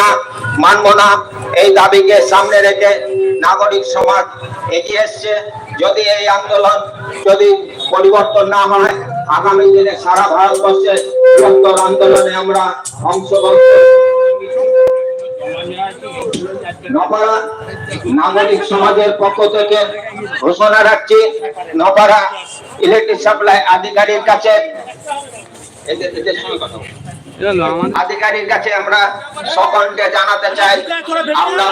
না, মানবো না। এই দাবিকে সামনে রেখে নাগরিক সমাজ এগিয়ে এসছে। যদি এই আন্দোলন যদি পরিবর্তন না হয়, আগামী দিনে সারা ভারতবর্ষে বৃহত্তর আন্দোলনে আমরা অংশগ্রহণ নপাড়া নাগরিক সমাজের পক্ষ থেকে ঘোষণা রাখছি, নপাড়া ইলেকট্রিক সাপ্লাই আধিকারিক কাছে এদের এদের সঙ্গে কথা। আধিকারিক কাছে আমরা সকলকে জানাতে চাই আমরা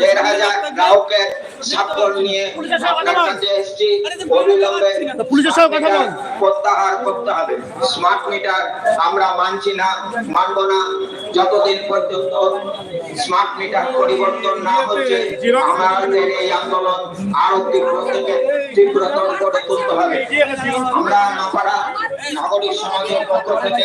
দেড় হাজার গ্রাহকের স্বার্থ নিয়ে আপনার কাছে এসেছি। অবিলম্বে পুলিশের সঙ্গে কথা বল। প্রত্যাহার করতে হবে। স্মার্ট মিটার আমরা মানছি না মানব না। যতদিন পর্যন্ত স্মার্ট মিটার পরিবর্তন না হচ্ছে আমাদের এই আন্দোলন আরও তীব্র থেকে তীব্রতর করে তুলতে হবে। আমরা নাপাড়া নাগরিক সমাজের পক্ষ থেকে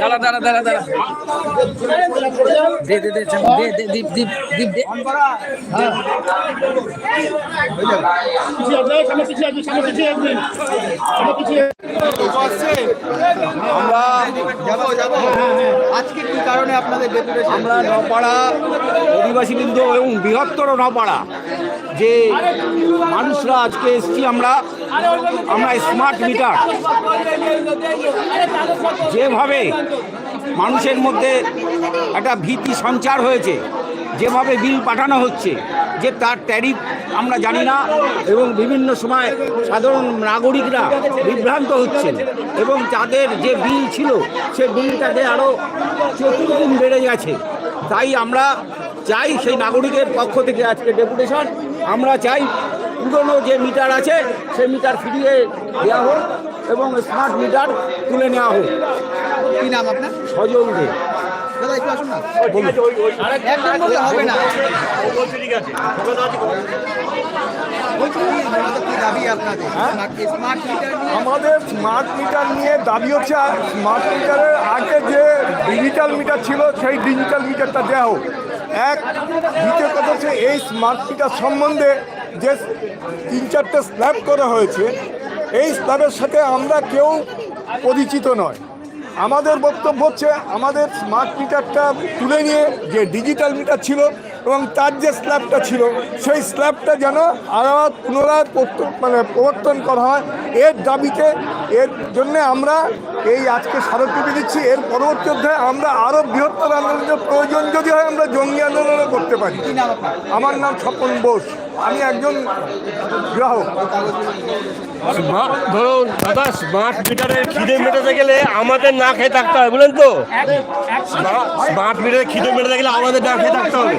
দাঁড়া দাঁড়া দাঁড়া দাঁড়া। দে দে দে দে দে দীপ দীপ দীপ দে। আমরা নপাড়া অধিবাসীবৃন্দ এবং বৃহত্তর নপাড়া, যে মানুষরা আজকে এসছি আমরা আমরা স্মার্ট মিটার যেভাবে মানুষের মধ্যে একটা ভীতি সঞ্চার হয়েছে যেভাবে বিল পাঠানো হচ্ছে যে তার ট্যারিফ আমরা জানি না এবং বিভিন্ন সময় সাধারণ নাগরিকরা বিভ্রান্ত হচ্ছেন এবং তাদের যে বিল ছিল সে বিলটাকে আরও চতুর্গুণ বেড়ে গেছে। তাই আমরা চাই সেই নাগরিকের পক্ষ থেকে আজকে ডেপুটেশন। আমরা চাই পুরনো যে মিটার আছে সেই মিটার ফিরিয়ে দেওয়া হোক এবং স্মার্ট মিটার তুলে নেওয়া হোক। কি নাম আপনার? সজল দে। দাদা একটু আসুন না। একদম বললে হবে না। আমাদের স্মার্ট মিটার নিয়ে? দাবি হচ্ছে স্মার্ট মিটারের আগে যে ডিজিটাল মিটার ছিল সেই ডিজিটাল মিটারটা দেওয়া হোক। এক দ্বিতীয় কথা হচ্ছে এই স্মার্ট মিটার সম্বন্ধে যে তিন চারটে স্ল্যাব করা হয়েছে এই স্ল্যাবের সাথে আমরা কেউ পরিচিত নয়। আমাদের বক্তব্য হচ্ছে, আমাদের স্মার্ট মিটারটা তুলে নিয়ে যে ডিজিটাল মিটার ছিল এবং তার যে স্ল্যাবটা ছিল, সেই স্ল্যাবটা যেন আবার পুনরায় মানে প্রবর্তন করা হয়। এর দাবিতে, এর জন্যে আমরা এই আজকে স্মারকলিপি দিচ্ছি এর পরবর্তী অধ্যায়ে আমরা আরও বৃহত্তর আন্দোলনের প্রয়োজন যদি হয় আমরা জঙ্গি আন্দোলনও করতে পারি আমার নাম স্বপন বোস আমি একজন গ্রাহক ধরুন দাদা স্মার্ট মিটারের খিদে মেটাতে গেলে আমাদের না খেয়ে থাকতে হবে বুঝলেন তো স্মার্ট মিটারের খিদে মেটাতে গেলে আমাদের না খেয়ে থাকতে হবে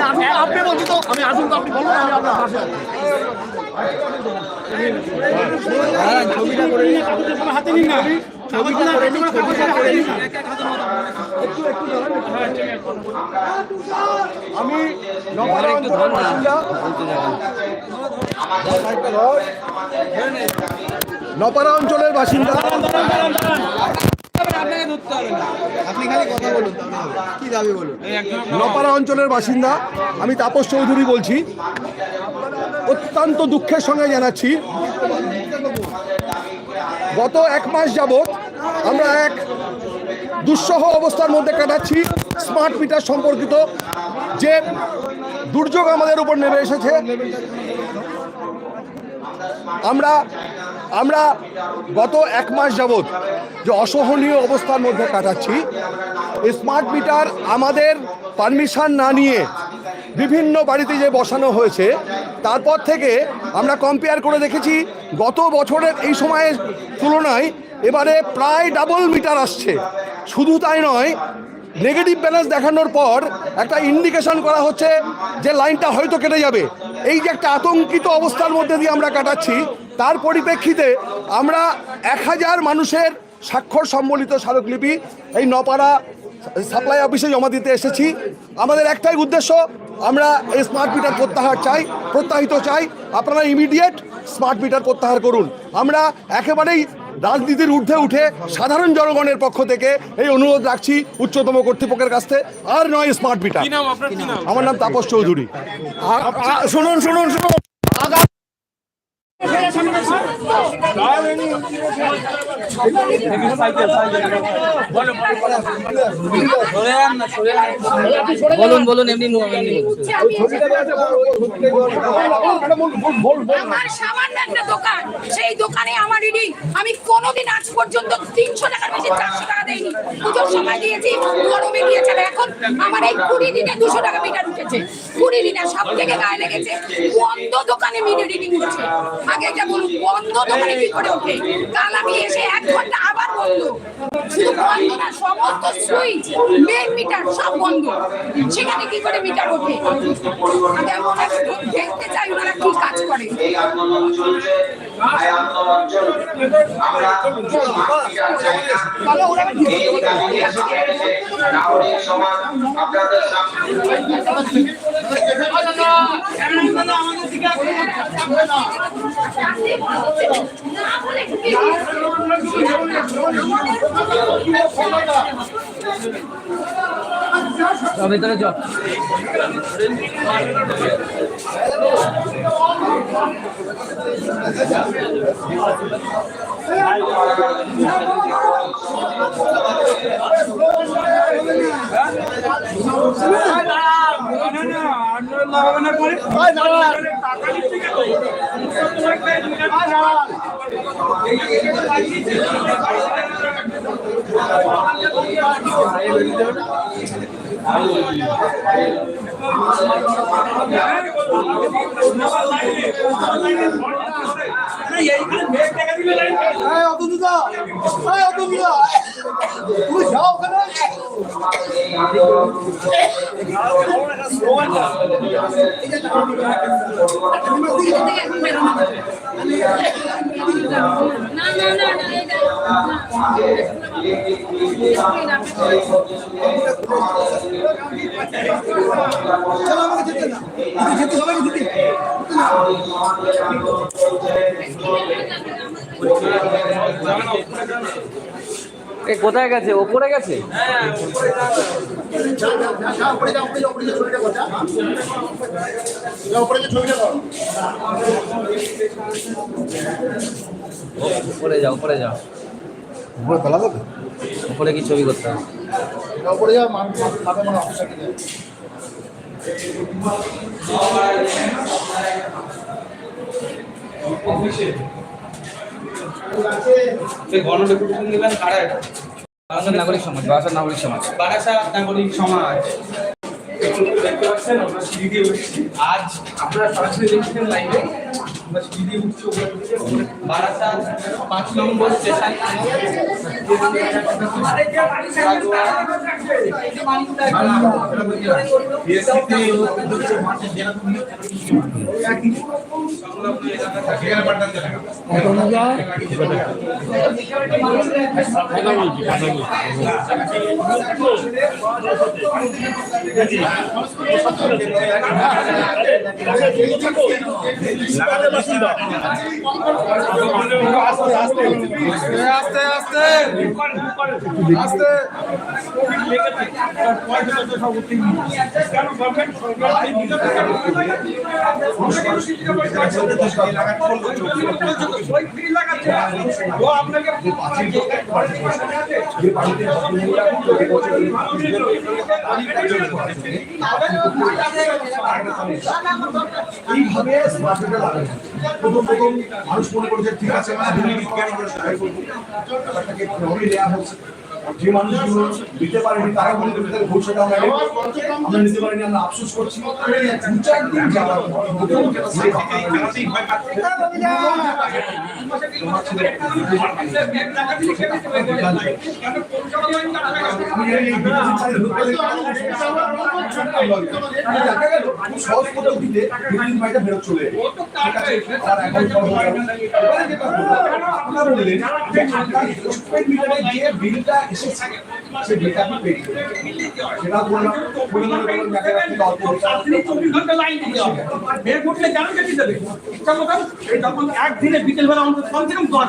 আমি অঞ্চলের বাসিন্দা। নপাড়া অঞ্চলের বাসিন্দা। নপাড়া অঞ্চলের বাসিন্দা। আমি তাপস চৌধুরী বলছি। অত্যন্ত দুঃখের সঙ্গে জানাচ্ছি। গত এক মাস যাবৎ আমরা এক দুঃসহ অবস্থার মধ্যে কাটাচ্ছি স্মার্ট মিটার সম্পর্কিত। যে দুর্যোগ আমাদের উপর নেমে এসেছে। আমরা আমরা গত এক মাস যাবৎ যে অসহনীয় অবস্থার মধ্যে কাটাচ্ছি স্মার্ট মিটার আমাদের পারমিশন না নিয়ে বিভিন্ন বাড়িতে যে বসানো হয়েছে, তারপর থেকে আমরা কম্পেয়ার করে দেখেছি, গত বছরের এই সময়ের তুলনায় এবারে প্রায় ডাবল মিটার আসছে। শুধু তাই নয় নেগেটিভ ব্যালেন্স দেখানোর পর একটা ইন্ডিকেশন করা হচ্ছে যে লাইনটা হয়তো কেটে যাবে। এই যে একটা আতঙ্কিত অবস্থার মধ্যে দিয়ে আমরা কাটাচ্ছি, তার পরিপ্রেক্ষিতে আমরা এক হাজার মানুষের স্বাক্ষর সম্বলিত স্মারকলিপি এই নপাড়া সাপ্লাই অফিসে জমা দিতে এসেছি। আমাদের একটাই উদ্দেশ্য আমরা এই স্মার্ট মিটার প্রত্যাহার চাই প্রত্যাহিত চাই। আপনারা ইমিডিয়েট স্মার্ট মিটার প্রত্যাহার করুন। আমরা একেবারেই রাজনীতির ঊর্ধ্বে উঠে সাধারণ জনগণের পক্ষ থেকে এই অনুরোধ রাখছি উচ্চতম কর্তৃপক্ষের কাছ থেকে। আর নয় স্মার্ট মিটার আমার নাম তাপস চৌধুরী। শুনুন শুনুন শুনুন। বলুন বলুন, এমনি একটা দোকান, সেই দোকানে আমার রিডিং আমি কোনোদিন আজ পর্যন্ত তিনশো টাকার বেশি চারশো টাকা দেয়নি পুজোর সময় দিয়েছি গরমে দিয়েছে এখন আমার এই কুড়ি দিনে দুশো টাকা মিটার উঠেছে। কুড়ি দিনে সব থেকে গায়ে লেগেছে, বন্ধ দোকানে মিটার রিডিং উঠছে আগে এটা বলুন, বন্ধ দোকানে কি করে ওঠে? কাল আমি এসে এক ঘণ্টা আবার বন্ধ। শুধু বন্ধ না সমস্ত সুইচ মেন মিটার সব বন্ধ। সেখানে কি করে মিটার ওঠে? আমি দেখতে চাই ওনারা কি কাজ করে। আমরা স্মার্ট মিটার চাই না ওরা এই সামনে এসে নাগরিক সমাজ আপনাদের সামনে চল ভেতরে চল না না এটা এ, কোথায় গেছে? ওপরে গেছে? উপরে যাও উপরে যাও। উপরে কি ছবি করতে হবে? বারাসাত নাগরিক সমাজ বারাসাত নাগরিক সমাজ। বারাসাত নাগরিক সমাজ। দেখতে পাচ্ছেন আমরা সিঁড়ি দিয়ে আজ আপনারা সরাসরি দেখছেন লাইভে। আমরা সিঁড়ি দিয়ে উঠছি উপরে আস্তে আস্তে আস্তে। এইভাবে মিটার লাগানো প্রথম প্রথম মানুষ মনে করেছে, ঠিক আছে আধুনিক বিজ্ঞানী করে সহায় করব। ব্যাপারটাকে নেওয়া হচ্ছে। যে মানুষগুলো নিতে পারেনি, তারা মনে করছে তাহলে ভবিষ্যতে আমরা আমরা নিতে পারিনি, আমরা আফসোস করছি। দু চার দিন সহজ পদ্ধতিতে বিদ্যুৎ বাড়িটা ফেরত চলে বললেন যে এসেছে, আপনি pay করবেন। সেটা বললাম, যে অল্প একদিনে বিকেলবেলা অন্তত কমসে কম দশ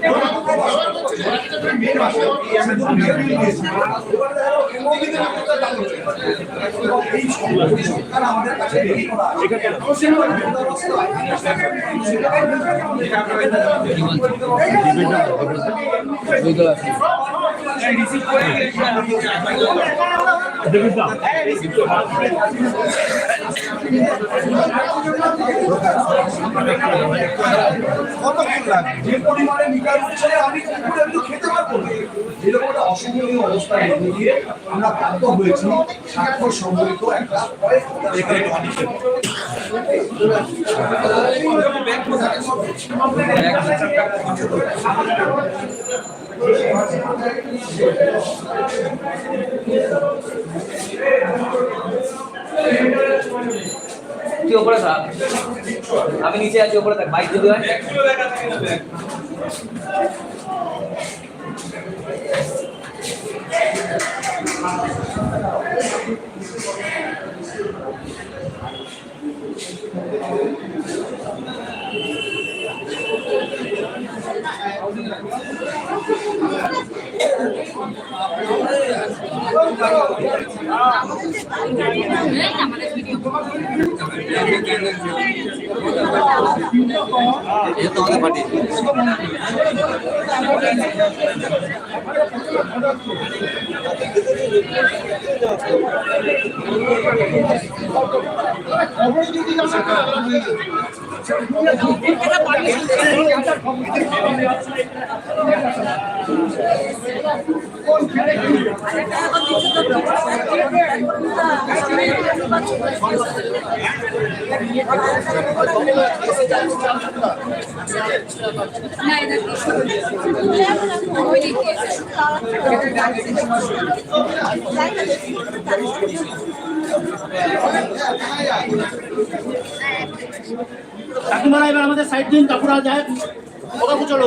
পর যে পরিমাণে মিটার উঠছে আমি একটু খেতে পারব না। এরকম একটা দিয়ে আমরা বাধ্য হয়েছি সম্বলিত একটা তুই ওপরে থাক আমি নিচে আছি ওপরে থাক বাইক যদি হয়। এটা তোমাদের কাকিমারা এবার আমাদের সাইড দিন কাকুরা যায়। কাকু চলো।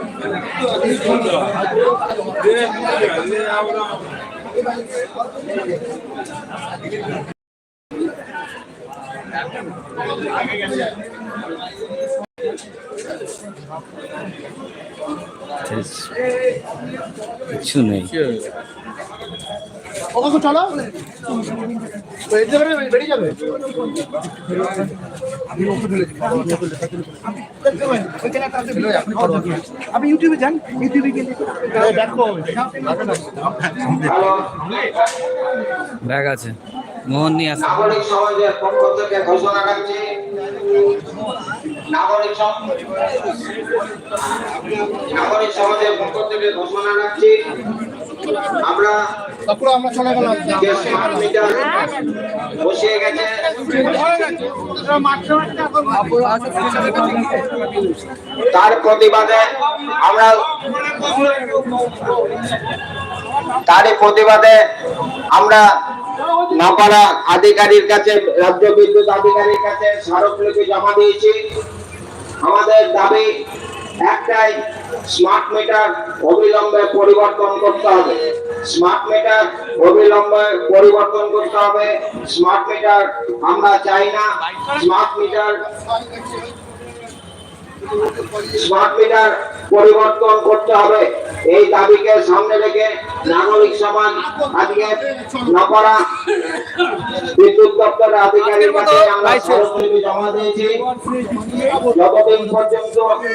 কিছু নেই ও কাকু চলো আপনি ইউটিউবে যান ইউটিউবে ব্যাগ আছে। মোহন নিয়ে আসো নাগরিক সমাজের পক্ষ থেকে ঘোষণা রাখছি নাগরিক সম- নাগরিক সমাজের পক্ষ থেকে ঘোষণা রাখছি আমরা মিটার বসিয়ে গেছে। তার প্রতিবাদে আমরা তারই প্রতিবাদে আমরা নপাড়া আধিকারিক কাছে রাজ্য বিদ্যুৎ আধিকারিক কাছে স্মারকলিপি জমা দিয়েছি। আমাদের দাবি একটাই স্মার্ট মিটার অবিলম্বে পরিবর্তন করতে হবে। স্মার্ট মিটার অবিলম্বে পরিবর্তন করতে হবে। স্মার্ট মিটার আমরা চাই না। স্মার্ট মিটার স্মার্ট মিটার পরিবর্তন করতে হবে। এই দাবিকে সামনে রেখে নাগরিক সমাজ আজকে নপাড়া বিদ্যুৎ দপ্তরের আধিকারিক কাছে আমরা জমা দিয়েছি যতদিন পর্যন্ত